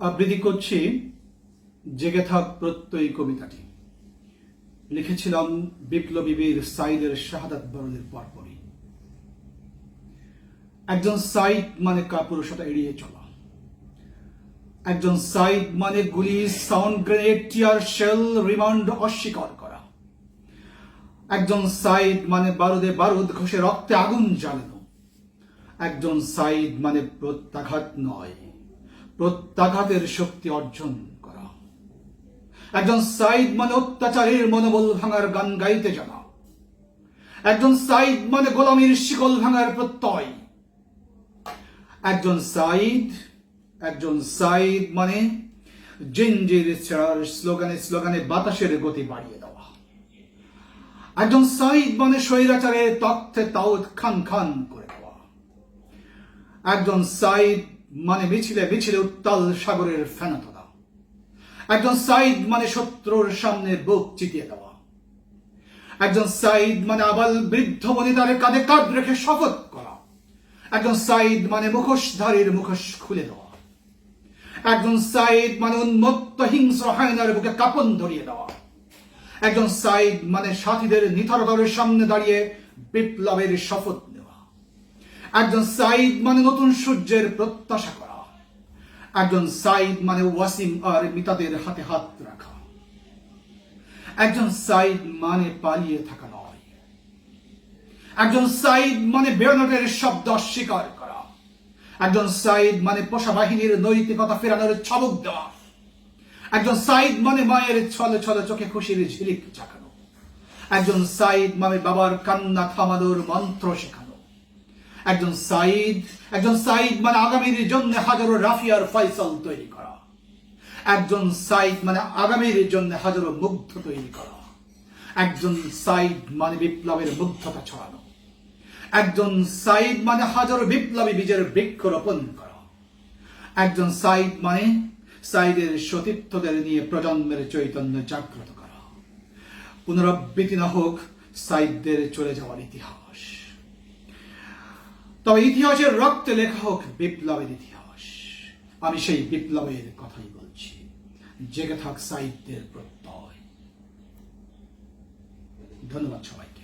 আবৃত্তি করছি জেগে থাক প্রত্যয়ী কবিতাটি। লিখেছিলাম বিপ্লবী বীর সাইদের শাহাদাত বরণের পরপরই। একজন সাইদ মানে কাপুরুষতা এড়িয়ে চলা। একজন সাইদ মানে গুলি, sound grenade, tear shell, remand অস্বীকার করা। একজন সাইদ মানে বারুদে বারুদ, ঘষে রক্তে আগুন জ্বালানো। একজন সাইদ মানে প্রত্যাঘাত নয়। প্রত্যাঘাতের শক্তি অর্জন করা। একজন সাইদ মানে অত্যাচারের মনোবল ভাঙার গান গাইতে জানা। একজন সাইদ মানে গোলামীর শিকল ভাঙার প্রত্যয়। একজন সাইদ একজন সাইদ মানে জিঞ্জির ছেড়ার স্লোগানে স্লোগানে বাতাসের গতি বাড়িয়ে দেওয়া। একজন সাইদ মানে স্বৈরাচারের তথ্যে তাওত খান খান করে দেওয়া। একজন সাইদ মানে মিছিলে মিছিলে উত্তাল সাগরের ফেনা তোলা একজন সাইদ মানে শত্রুর সামনে বুক চিতিয়ে দেওয়া। একজন সাইদ মানে আবাল বৃদ্ধ বনিতারে কাঁধে কাঁধ রেখে শপথ করা। একজন সাইদ মানে মুখোশধারীর মুখোশ খুলে দেওয়া। একজন সাইদ মানে উন্মত্ত হিংস্র হায়নার বুকে কাপন ধরিয়ে দেওয়া। একজন সাইদ মানে সাথীদের নিথরতরের সামনে দাঁড়িয়ে বিপ্লবের শপথ একজন সাইদ মানে নতুন সূর্যের প্রত্যাশা করা। একজন সাইদ মানে ওয়াসিম আর মিতাদের হাতে হাত রাখা। একজন সাইদ মানে পালিয়ে থাকা নয়। একজন সাইদ মানে বেরোনের শব্দ অস্বীকার করা। একজন সাইদ মানে পোষা বাহিনীর নৈতিকতা ফেরানোর ছবক দেওয়া। একজন সাইদ মানে মায়ের ছলে ছলে চোখে খুশির ঝিলিক চাকানো একজন সাইদ মানে বাবার কান্না থামানোর মন্ত্র শেখানো। একজন সাইদ একজন সাইদ মানে আগামীর জন্য হাজারো রাফিয়ার ফয়সল তৈরি করা। একজন সাইদ মানে আগামীর জন্য হাজারো মুগ্ধ তৈরি করা। একজন সাইদ মানে বিপ্লবের মুগ্ধতা ছড়ানো। একজন সাইদ মানে হাজারো বিপ্লবী বীজের বৃক্ষরোপণ করা। একজন সাইদ মানে সাইদের সতীর্থদের নিয়ে প্রজন্মের চৈতন্য জাগ্রত করা। পুনরাবৃত্তি না হোক সাইদদের চলে যাওয়ার ইতিহাস। তবে ইতিহাসের রক্তে লেখা হোক বিপ্লবের ইতিহাস। আমি সেই বিপ্লবের কথাই বলছি। জেগে থাক সাহিত্যের প্রত্যয়। ধন্যবাদ সবাইকে।